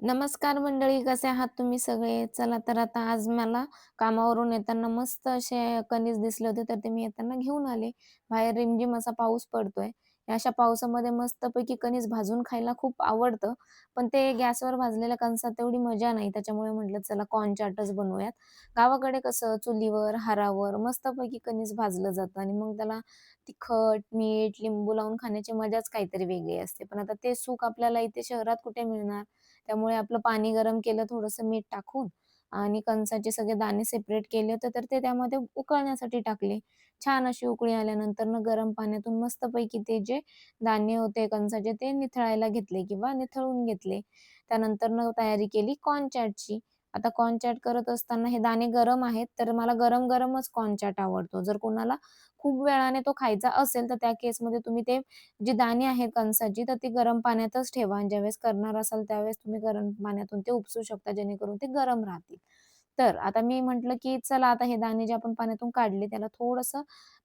नमस्कार मंडळी, कसे आहात तुम्ही सगळे? चला तर आता आज मला कामावरून येताना मस्त असे कणीस दिसले होते, तर ते मी येताना घेऊन आले. बाहेर रिमझिम असा पाऊस पडतोय. अशा पावसामध्ये मस्तपैकी कणीस भाजून खायला खूप आवडतं. पण ते गॅसवर भाजलेल्या कणसात तेवढी मजा नाही. त्याच्यामुळे म्हटलं चला कॉर्न चाटच बनवूयात. गावाकडे कसं चुलीवर, हारावर मस्तपैकी कणीस भाजलं जातं आणि मग त्याला तिखट, मीठ, लिंबू लावून खाण्याची मजाच काहीतरी वेगळी असते. पण आता ते सुख आपल्याला इथे शहरात कुठे मिळणार? त्यामुळे आपलं पाणी गरम केलं थोडंसं मीठ टाकून आणि कणसाचे सगळे दाणे सेपरेट केले होते, तर ते त्यामध्ये उकळण्यासाठी टाकले. छान अशी उकळी आल्यानंतर गरम पाण्यातून मस्तपैकी ते जे दाणे होते कणसाचे ते निथळायला घेतले किंवा निथळून घेतले. त्यानंतर न तयारी केली कॉर्न चाटची. आता कॉर्न करत असताना हे दाणे गरम आहेत, तर मला गरम-गरमच कॉर्न आवडतो. जर कोणाला खूप वेळाने तो खायचा असेल, तर त्या केसमध्ये तुम्ही ते जी दाणे आहेत कणसाची, तर ती गरम पाण्यातच ठेवा आणि ज्यावेळेस करणार असाल त्यावेळेस तुम्ही गरम पाण्यातून ते उपसू शकता, जेणेकरून ते गरम राहतील. तर आता मी म्हंटल की चला आता हे दाणे जे आपण पाण्यातून काढले, त्याला थोडस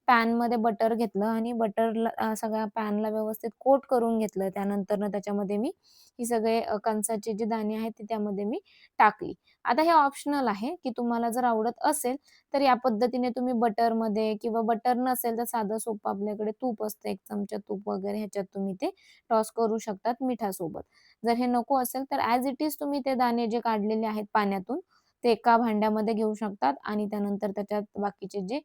पॅनमध्ये बटर घेतलं आणि बटरला सगळ्या पॅनला व्यवस्थित कोट करून घेतलं. त्यानंतरनं त्याच्यामध्ये मी ही सगळे कणसाचे जे दाणे आहेत, ते त्यामध्ये मी टाकली. आता हे ऑप्शनल आहे, की तुम्हाला जर आवडत असेल, तर या पद्धतीने तुम्ही बटरमध्ये किंवा बटर नसेल, तर साधं सोपं आपल्याकडे तूप असतं, एक चमचा तूप वगैरे ह्याच्यात तुम्ही ते टॉस करू शकतात मिठासोबत. जर हे नको असेल, तर ॲज इट इज तुम्ही ते दाणे जे काढलेले आहेत पाण्यातून, ते एका भांड्यामध्ये घेऊ शकतात आणि त्यानंतर त्याच्यात बाकीचे जे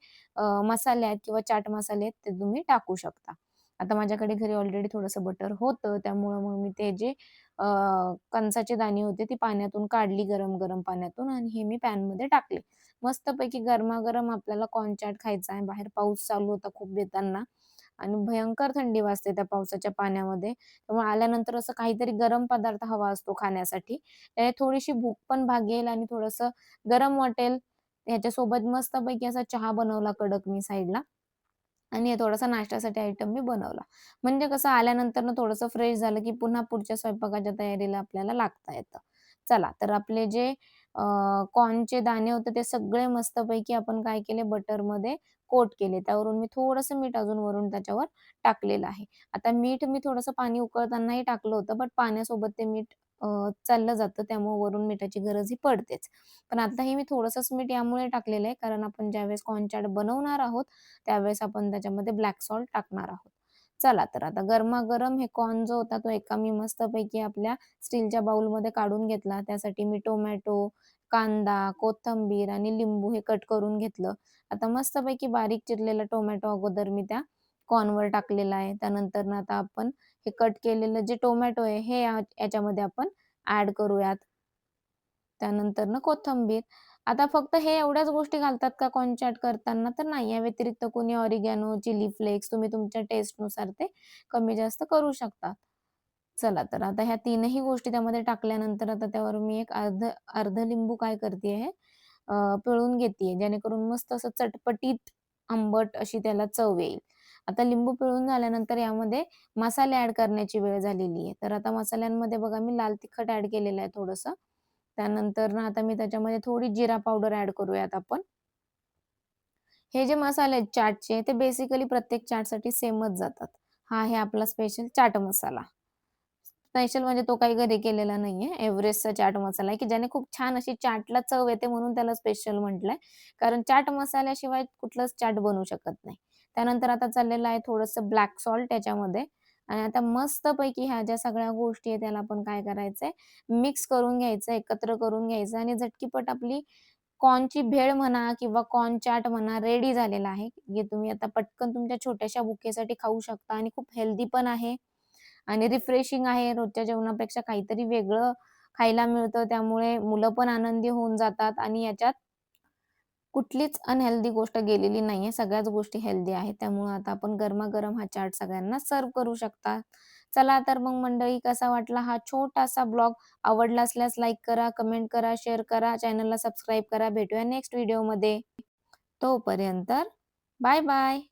मसाले आहेत किंवा चाट मसाले आहेत, ते तुम्ही टाकू शकता. आता माझ्याकडे घरी ऑलरेडी थोडंसं बटर होतं, त्यामुळं मग मी ते जे कणसाचे दाणे होते, ती पाण्यातून काढली गरम-गरम पाण्यातून आणि हे मी पॅनमध्ये टाकले. मस्तपैकी गरमागरम आपल्याला कॉर्न चाट खायचा आहे. बाहेर पाऊस चालू होता खूप येताना आणि भयंकर थंडी वाजते त्या पावसाच्या पाण्यामध्ये. त्यामुळे आल्यानंतर असं काहीतरी गरम पदार्थ हवा असतो खाण्यासाठी. त्याने थोडीशी भूक पण भागेल आणि थोडस गरम वाटेल. ह्याच्यासोबत मस्तपैकी असा चहा बनवला कडक मी साईडला आणि थोडासा नाश्त्यासाठी आयटम मी बनवला. म्हणजे कसं आल्यानंतर थोडंसं फ्रेश झालं, की पुन्हा पुढच्या स्वयंपाकाच्या तयारीला आपल्याला लागता येतं. चला तर आपले जे कॉर्नचे दाणे होते ते सगळे मस्तपैकी आपण काय केले बटरमध्ये कोट केले. त्यावरून मी थोडंसं मीठ अजून वरून त्याच्यावर टाकलेलं आहे. आता मीठ मी थोडंसं पाणी उकळतानाही टाकलं होतं, बट पाण्यासोबत ते मीठ चाललं जातं. त्यामुळे वरून मिठाची गरज ही पडतेच. पण आताही मी थोडंसंच मीठ यामुळे टाकलेलं आहे, कारण आपण ज्यावेळेस कॉर्न चाट बनवणार आहोत, त्यावेळेस आपण त्याच्यामध्ये ब्लॅक सॉल्ट टाकणार आहोत. चला तर आता गरमागरम हे कॉर्न जो होता, तो एका मी मस्तपैकी आपल्या स्टीलच्या बाउलमध्ये काढून घेतला. त्यासाठी मी टोमॅटो, कांदा, कोथिंबीर आणि लिंबू हे कट करून घेतलं. आता मस्तपैकी बारीक चिरलेला टोमॅटो अगोदर मी त्या कॉर्नवर टाकलेला आहे. त्यानंतरनं आता आपण हे कट केलेलं जे टोमॅटो आहे, हे याच्यामध्ये आपण ऍड करूयात. त्यानंतर ना कोथंबीर आता फक्त हे एवढ्याच गोष्टी घालतात का कॉन्चॅट करताना? तर नाही. या व्यतिरिक्त कोणी ऑरिगॅनो, चिली फ्लेक्स तुम्ही तुमच्या टेस्टनुसार ते कमी जास्त करू शकता. चला तर आता ह्या तीनही गोष्टी त्यामध्ये टाकल्यानंतर आता त्यावर मी एक अर्ध अर्ध लिंबू काय करते आहे पिळून घेते जेणेकरून मस्त असं चटपटीत, आंबट अशी त्याला चव येईल. आता लिंबू पिळून झाल्यानंतर यामध्ये मसाले ऍड करण्याची वेळ झालेली आहे. तर आता मसाल्यांमध्ये बघा मी लाल तिखट ऍड केलेलं आहे थोडंसं. त्यानंतर ना आता मी त्याच्यामध्ये थोडी जिरा पावडर ऍड करूयात आपण. हे जे मसाले आहेत चाटचे, ते बेसिकली प्रत्येक चाटसाठी सेमच जातात. हा आहे आपला स्पेशल चाट मसाला. स्पेशल म्हणजे तो काही घरी केलेला नाहीये. एव्हरेस्टचा चाट मसाला आहे, की ज्याने खूप छान अशी चाटला चव येते म्हणून त्याला स्पेशल म्हटलंय. कारण चाट मसाल्याशिवाय कुठलंच चाट बनवू शकत नाही. त्यानंतर आता चाललेलं आहे थोडंसं ब्लॅक सॉल्ट त्याच्यामध्ये आणि आता मस्तपैकी ह्या ज्या सगळ्या गोष्टी आहेत त्याला आपण काय करायचंय, मिक्स करून घ्यायचं, एकत्र करून घ्यायचं आणि झटकीपट आपली कॉर्नची भेळ म्हणा किंवा कॉर्न चाट म्हणा रेडी झालेला आहे. जे तुम्ही आता पटकन तुमच्या छोट्याशा बुकेसाठी खाऊ शकता आणि खूप हेल्दी पण आहे आणि रिफ्रेशिंग आहे. रोजच्या जेवणापेक्षा काहीतरी वेगळं खायला मिळतं. त्यामुळे मुलं पण आनंदी होऊन जातात आणि याच्यात कुठलीच अनहेल्दी गोष्ट गेलेली नाहीये. सगळ्याच गोष्टी हेल्दी आहेत. त्यामुळे आता आपण गरमागरम हा चाट सगळ्यांना सर्व्ह करू शकता. चला तर मग मंडळी कसा वाटला हा छोटासा ब्लॉग? आवडला असल्यास लाईक करा, कमेंट करा, शेअर करा, चॅनलला सबस्क्राईब करा. भेटूया नेक्स्ट व्हिडिओमध्ये. तोपर्यंत बाय बाय.